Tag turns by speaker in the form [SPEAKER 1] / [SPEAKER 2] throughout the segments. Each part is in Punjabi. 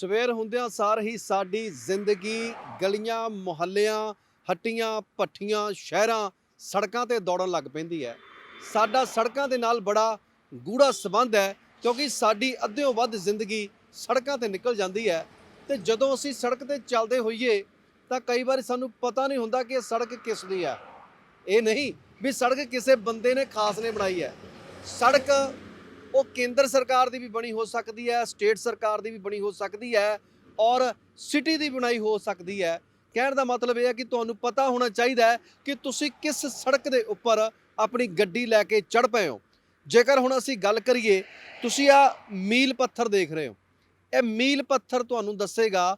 [SPEAKER 1] ਸਵੇਰ ਹੁੰਦਿਆਂ ਸਾਰ ਹੀ ਸਾਡੀ ਜ਼ਿੰਦਗੀ, ਗਲੀਆਂ, ਮੁਹੱਲਿਆਂ, ਹੱਟੀਆਂ, ਭੱਠੀਆਂ, ਸ਼ਹਿਰਾਂ, ਸੜਕਾਂ ਤੇ ਦੌੜਨ ਲੱਗ ਪੈਂਦੀ ਹੈ। ਸਾਡਾ ਸੜਕਾਂ ਦੇ ਨਾਲ ਬੜਾ ਗੂੜਾ ਸਬੰਧ ਹੈ ਕਿਉਂਕਿ ਸਾਡੀ ਅੱਧਿਓਂ ਵੱਧ ਜ਼ਿੰਦਗੀ ਸੜਕਾਂ ਤੇ ਨਿਕਲ ਜਾਂਦੀ ਹੈ ਤੇ ਜਦੋਂ ਅਸੀਂ ਸੜਕ ਤੇ ਚੱਲਦੇ ਹੋਈਏ ਤਾਂ ਕਈ ਵਾਰ ਸਾਨੂੰ ਪਤਾ ਨਹੀਂ ਹੁੰਦਾ ਕਿ ਇਹ ਸੜਕ ਕਿਸ ਦੀ ਹੈ। ਇਹ ਨਹੀਂ ਵੀ ਸੜਕ ਕਿਸੇ ਬੰਦੇ ਨੇ ਖਾਸ ਨੇ ਬਣਾਈ ਹੈ। ਸੜਕ ਉਹ ਕੇਂਦਰ ਸਰਕਾਰ ਦੀ ਵੀ ਬਣੀ ਹੋ ਸਕਦੀ ਹੈ, ਸਟੇਟ ਸਰਕਾਰ ਦੀ ਵੀ ਬਣੀ ਹੋ ਸਕਦੀ ਹੈ ਔਰ ਸਿਟੀ ਦੀ ਬਣਾਈ ਹੋ ਸਕਦੀ ਹੈ। ਕਹਿਣ ਦਾ ਮਤਲਬ ਇਹ ਹੈ ਕਿ ਤੁਹਾਨੂੰ ਪਤਾ ਹੋਣਾ ਚਾਹੀਦਾ ਹੈ ਕਿ ਤੁਸੀਂ ਕਿਸ ਸੜਕ ਦੇ ਉੱਪਰ ਆਪਣੀ ਗੱਡੀ ਲੈ ਕੇ ਚੜ ਪਏ ਹੋ। ਜੇਕਰ ਹੁਣ ਅਸੀਂ ਗੱਲ ਕਰੀਏ, ਤੁਸੀਂ ਆ ਮੀਲ ਪੱਥਰ ਦੇਖ ਰਹੇ ਹੋ। ਇਹ ਮੀਲ ਪੱਥਰ ਤੁਹਾਨੂੰ ਦੱਸੇਗਾ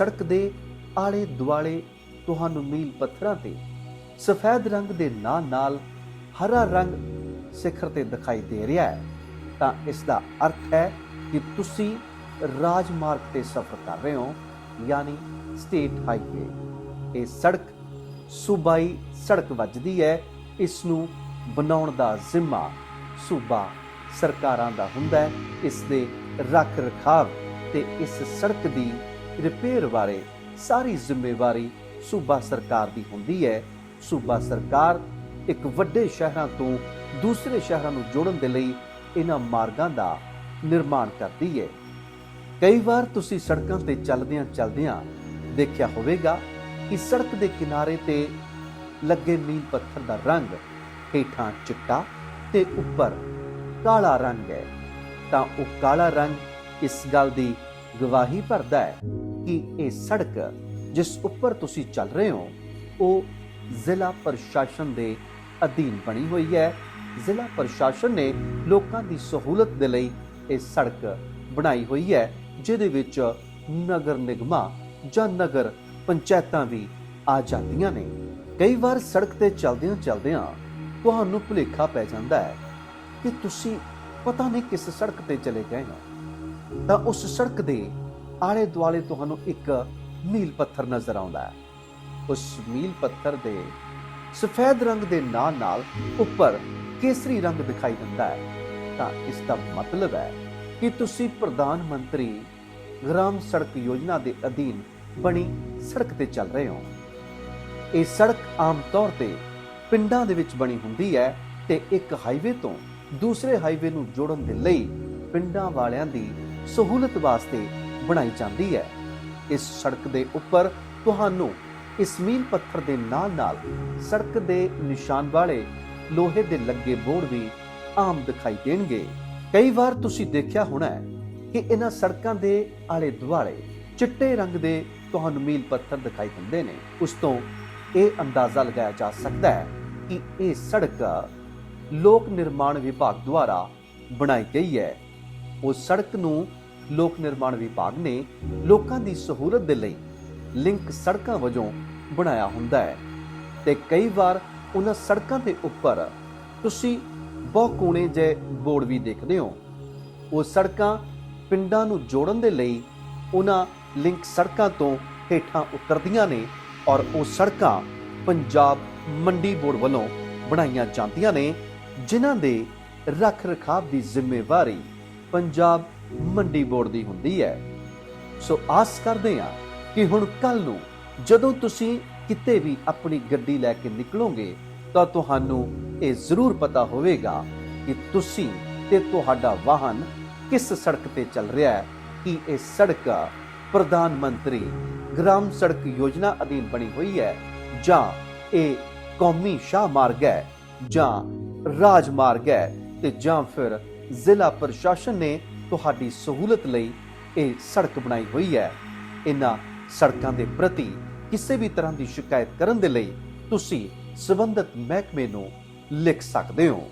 [SPEAKER 1] ਸੜਕ ਦੇ ਆਲੇ ਦੁਆਲੇ ਤੁਹਾਨੂੰ ਮੀਲ ਪੱਥਰਾਂ ਤੇ, ਸਫੈਦ ਰੰਗ ਦੇ ਨਾਲ ਨਾਲ ਹਰਾ ਰੰਗ ਸਿਖਰ ਤੇ ਦਿਖਾਈ ਦੇ ਰਿਹਾ ਹੈ। ਤਾਂ ਇਸ ਦਾ ਅਰਥ ਹੈ ਕਿ ਤੁਸੀਂ ਰਾਜਮਾਰਗ ਤੇ ਸਫ਼ਰ ਕਰ ਰਹੇ ਹੋ, ਯਾਨੀ ਸਟੇਟ ਹਾਈਵੇ। ਇਹ ਸੜਕ ਸੂਬਾਈ ਸੜਕ ਵੱਜਦੀ ਹੈ। ਇਸ ਨੂੰ ਬਣਾਉਣ ਦਾ ਜ਼ਿੰਮਾ ਸੂਬਾ ਸਰਕਾਰਾਂ ਦਾ ਹੁੰਦਾ ਹੈ। ਇਸ ਦੇ ਰੱਖ ਰਖਾਵ ਤੇ ਇਸ ਸੜਕ ਦੀ ਰਿਪੇਅਰ ਬਾਰੇ ਸਾਰੀ ਜ਼ਿੰਮੇਵਾਰੀ ਸੂਬਾ ਸਰਕਾਰ ਦੀ ਹੁੰਦੀ ਹੈ। ਸੂਬਾ ਸਰਕਾਰ ਇੱਕ ਵੱਡੇ ਸ਼ਹਿਰਾਂ ਤੋਂ ਦੂਸਰੇ ਸ਼ਹਿਰਾਂ ਨੂੰ ਜੋੜਨ ਦੇ ਲਈ ਇਹਨਾਂ ਮਾਰਗਾਂ ਦਾ ਨਿਰਮਾਣ ਕਰਦੀ ਹੈ। ਕਈ ਵਾਰ ਤੁਸੀਂ ਸੜਕਾਂ ਤੇ ਚੱਲਦਿਆਂ ਚੱਲਦਿਆਂ ਦੇਖਿਆ ਹੋਵੇਗਾ ਕਿ ਸੜਕ ਦੇ ਕਿਨਾਰੇ ਤੇ ਲੱਗੇ ਮੀਲ ਪੱਥਰ ਦਾ ਰੰਗ ਹੇਠਾਂ ਚਿੱਟਾ ਤੇ ਉੱਪਰ ਕਾਲਾ ਰੰਗ ਹੈ। ਤਾਂ ਉਹ ਕਾਲਾ ਰੰਗ ਇਸ ਗੱਲ ਦੀ ਗਵਾਹੀ ਭਰਦਾ ਹੈ ਕਿ ਇਹ ਸੜਕ ਜਿਸ ਉੱਪਰ ਤੁਸੀਂ ਚੱਲ ਰਹੇ ਹੋ, ਉਹ ਜ਼ਿਲ੍ਹਾ ਪ੍ਰਸ਼ਾਸਨ ਦੇ ਅਧੀਨ ਬਣੀ ਹੋਈ ਹੈ। ਜ਼ਿਲ੍ਹਾ ਪ੍ਰਸ਼ਾਸਨ ਨੇ ਲੋਕਾਂ ਦੀ ਸਹੂਲਤ ਦੇ ਲਈ ਇਹ ਸੜਕ ਬਣਾਈ ਹੋਈ ਹੈ, ਜਿਹਦੇ ਵਿੱਚ ਨਗਰ ਨਿਗਮਾਂ ਜਾਂ ਨਗਰ ਪੰਚਾਇਤਾਂ ਵੀ ਆ ਜਾਂਦੀਆਂ ਨੇ। ਕਈ ਵਾਰ ਸੜਕ ਤੇ ਚੱਲਦਿਆਂ ਚੱਲਦਿਆਂ ਤੁਹਾਨੂੰ ਭੁਲੇਖਾ ਪੈ ਜਾਂਦਾ ਹੈ ਕਿ ਤੁਸੀਂ ਪਤਾ ਨਹੀਂ ਕਿਸ ਸੜਕ ਤੇ ਚਲੇ ਗਏ ਹੋ। ਤਾਂ ਉਸ ਸੜਕ ਦੇ ਆਲੇ ਦੁਆਲੇ ਤੁਹਾਨੂੰ ਇੱਕ ਮੀਲ ਪੱਥਰ ਨਜ਼ਰ ਆਉਂਦਾ ਹੈ। ਉਸ ਮੀਲ ਪੱਥਰ ਦੇ ਸਫੈਦ ਰੰਗ ਦੇ ਨਾਲ ਨਾਲ ਉੱਪਰ ਕੇਸਰੀ ਰੰਗ ਦਿਖਾਈ ਦਿੰਦਾ ਹੈ। ਤਾਂ ਇਸ ਦਾ ਮਤਲਬ ਹੈ ਕਿ ਤੁਸੀਂ ਪ੍ਰਧਾਨ ਮੰਤਰੀ ਗ੍ਰਾਮ ਸੜਕ ਯੋਜਨਾ ਦੇ ਅਧੀਨ ਬਣੀ ਸੜਕ ਤੇ ਚੱਲ ਰਹੇ ਹੋ। ਇਹ ਸੜਕ ਆਮ ਤੌਰ ਤੇ ਪਿੰਡਾਂ ਦੇ ਵਿੱਚ ਬਣੀ ਹੁੰਦੀ ਹੈ ਤੇ ਇੱਕ ਹਾਈਵੇ ਤੋਂ ਦੂਸਰੇ ਹਾਈਵੇ ਨੂੰ ਜੋੜਨ ਦੇ ਲਈ ਪਿੰਡਾਂ ਵਾਲਿਆਂ ਦੀ ਸਹੂਲਤ ਵਾਸਤੇ ਬਣਾਈ ਜਾਂਦੀ ਹੈ। ਇਸ ਸੜਕ ਦੇ ਉੱਪਰ ਤੁਹਾਨੂੰ ਇਸ ਮੀਲ ਪੱਥਰ ਦੇ ਨਾਲ-ਨਾਲ ਸੜਕ ਦੇ ਨਿਸ਼ਾਨ ਵਾਲੇ ਲੋਹੇ ਦੇ ਲੱਗੇ ਬੋਰਡ ਵੀ ਆਮ ਦਿਖਾਈ ਦੇਣਗੇ। ਕਈ ਵਾਰ ਤੁਸੀਂ ਦੇਖਿਆ ਹੋਣਾ ਹੈ ਕਿ ਇਹਨਾਂ ਸੜਕਾਂ ਦੇ ਆਲੇ ਦੁਆਲੇ ਚਿੱਟੇ ਰੰਗ ਦੇ ਤੁਹਾਨੂੰ ਮੀਲ ਪੱਥਰ ਦਿਖਾਈ ਦਿੰਦੇ ਨੇ। ਉਸ ਤੋਂ ਇਹ ਅੰਦਾਜ਼ਾ ਲਗਾਇਆ ਜਾ ਸਕਦਾ ਹੈ ਕਿ ਇਹ ਸੜਕ ਲੋਕ ਨਿਰਮਾਣ ਵਿਭਾਗ ਦੁਆਰਾ ਬਣਾਈ ਗਈ ਹੈ। ਉਹ ਸੜਕ ਨੂੰ ਲੋਕ ਨਿਰਮਾਣ ਵਿਭਾਗ ਨੇ ਲੋਕਾਂ ਦੀ ਸਹੂਲਤ ਦੇ ਲਈ ਲਿੰਕ ਸੜਕਾਂ ਵਜੋਂ ਬਣਾਇਆ ਹੁੰਦਾ ਹੈ। ਤੇ ਕਈ ਵਾਰ ਉਹਨਾਂ ਸੜਕਾਂ ਦੇ ਉੱਪਰ ਤੁਸੀਂ ਬਹੁ ਕੋਣੇ ਜਿਹੇ ਬੋਰਡ ਵੀ ਦੇਖਦੇ ਹੋ। ਉਹ ਸੜਕਾਂ ਪਿੰਡਾਂ ਨੂੰ ਜੋੜਨ ਦੇ ਲਈ ਉਹਨਾਂ ਲਿੰਕ ਸੜਕਾਂ ਤੋਂ ਹੇਠਾਂ ਉਤਰਦੀਆਂ ਨੇ ਔਰ ਉਹ ਸੜਕਾਂ ਪੰਜਾਬ ਮੰਡੀ ਬੋਰਡ ਵੱਲੋਂ ਬਣਾਈਆਂ ਜਾਂਦੀਆਂ ਨੇ, ਜਿਨ੍ਹਾਂ ਦੇ ਰੱਖ ਰਖਾਵ ਦੀ ਜ਼ਿੰਮੇਵਾਰੀ ਪੰਜਾਬ ਮੰਡੀ ਬੋਰਡ ਦੀ ਹੁੰਦੀ ਹੈ। ਸੋ ਆਸ ਕਰਦੇ ਹਾਂ ਕਿ ਹੁਣ ਕੱਲ ਨੂੰ ਜਦੋਂ ਤੁਸੀਂ ਕਿਤੇ ਵੀ ਆਪਣੀ ਗੱਡੀ ਲੈ ਕੇ ਨਿਕਲੋਗੇ, ਤਾਂ ਤੁਹਾਨੂੰ ਇਹ ਜ਼ਰੂਰ ਪਤਾ ਹੋਵੇਗਾ ਕਿ ਤੁਸੀਂ ਤੇ ਤੁਹਾਡਾ ਵਾਹਨ ਕਿਸ ਸੜਕ ਤੇ ਚੱਲ ਰਿਹਾ ਹੈ, ਕਿ ਇਹ ਸੜਕ ਪ੍ਰਧਾਨ ਮੰਤਰੀ ਗ੍ਰਾਮ ਸੜਕ ਯੋਜਨਾ ਅਧੀਨ ਬਣੀ ਹੋਈ ਹੈ ਜਾਂ ਇਹ ਕੌਮੀ ਸ਼ਾਹ ਮਾਰਗ ਹੈ ਜਾਂ ਰਾਜ ਮਾਰਗ ਹੈ ਤੇ ਜਾਂ ਫਿਰ ਜ਼ਿਲ੍ਹਾ ਪ੍ਰਸ਼ਾਸਨ ਨੇ ਤੁਹਾਡੀ ਸਹੂਲਤ ਲਈ ਇਹ ਸੜਕ ਬਣਾਈ ਹੋਈ ਹੈ। ਇਹਨਾਂ ਸੜਕਾਂ ਦੇ ਪ੍ਰਤੀ ਕਿਸੇ ਵੀ ਤਰ੍ਹਾਂ ਦੀ ਸ਼ਿਕਾਇਤ ਕਰਨ ਦੇ ਲਈ ਤੁਸੀਂ ਸਬੰਧਤ ਮਹਿਕਮੇ ਨੂੰ ਲਿਖ ਸਕਦੇ ਹੋ।